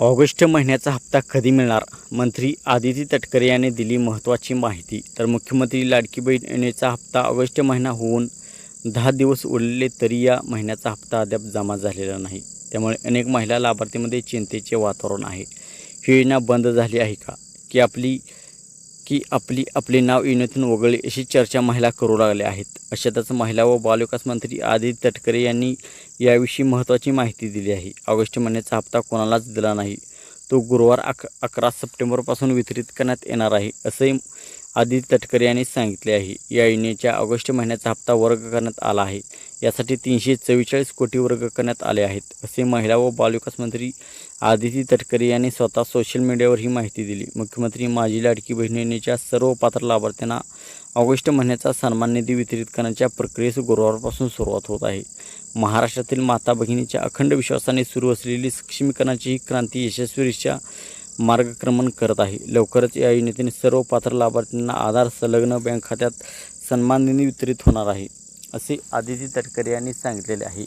August महिन्याचा हप्ता कधी मिळणार? मंत्री आदिती तटकरे यांनी दिली महत्त्वाची माहिती. तर मुख्यमंत्री लाडकी बहीण योजनेचा हप्ता ऑगस्ट महिना होऊन दहा दिवस उरलेले तरी या महिन्याचा हप्ता अद्याप जमा झालेला नाही. त्यामुळे अनेक महिला लाभार्थीमध्ये चिंतेचे वातावरण आहे. ही योजना बंद झाली आहे का? की आपली की आपली आपले नाव योजनेतून वगळले अशी चर्चा महिला करू लागल्या आहेत. अशातच महिला व बालविकास मंत्री आदित्य तटकरे यांनी याविषयी महत्त्वाची माहिती दिली आहे. ऑगस्ट महिन्याचा हप्ता कोणालाच दिला नाही. तो गुरुवार अक अकरा सप्टेंबरपासून वितरित करण्यात येणार आहे असंही आदिती तटकरे यांनी सांगितले आहे. या योजनेच्या ऑगस्ट महिन्याचा हप्ता वर्ग करण्यात आला आहे. यासाठी तीनशे चव्वेचाळीस कोटी वर्ग करण्यात आले आहेत असे महिला व बालविकास मंत्री आदिती तटकरे यांनी स्वतः सोशल मीडियावर ही माहिती दिली. मुख्यमंत्री माझी लाडकी बहीण योजनेच्या सर्व पात्र लाभार्थ्यांना ऑगस्ट महिन्याचा सन्मान निधी वितरित करण्याच्या प्रक्रियेस गुरुवारपासून सुरुवात होत आहे. महाराष्ट्रातील माता भगिनीच्या अखंड विश्वासाने सुरू असलेली सक्षमीकरणाची ही क्रांती यशस्वीरित्या मार्गक्रमण करत आहे. लवकरच या योजनेतील सर्व पात्र लाभार्थ्यांना आधार संलग्न बँक खात्यात सन्मान वितरित होणार आहे असे आदिती तटकरे यांनी सांगितलेले आहे.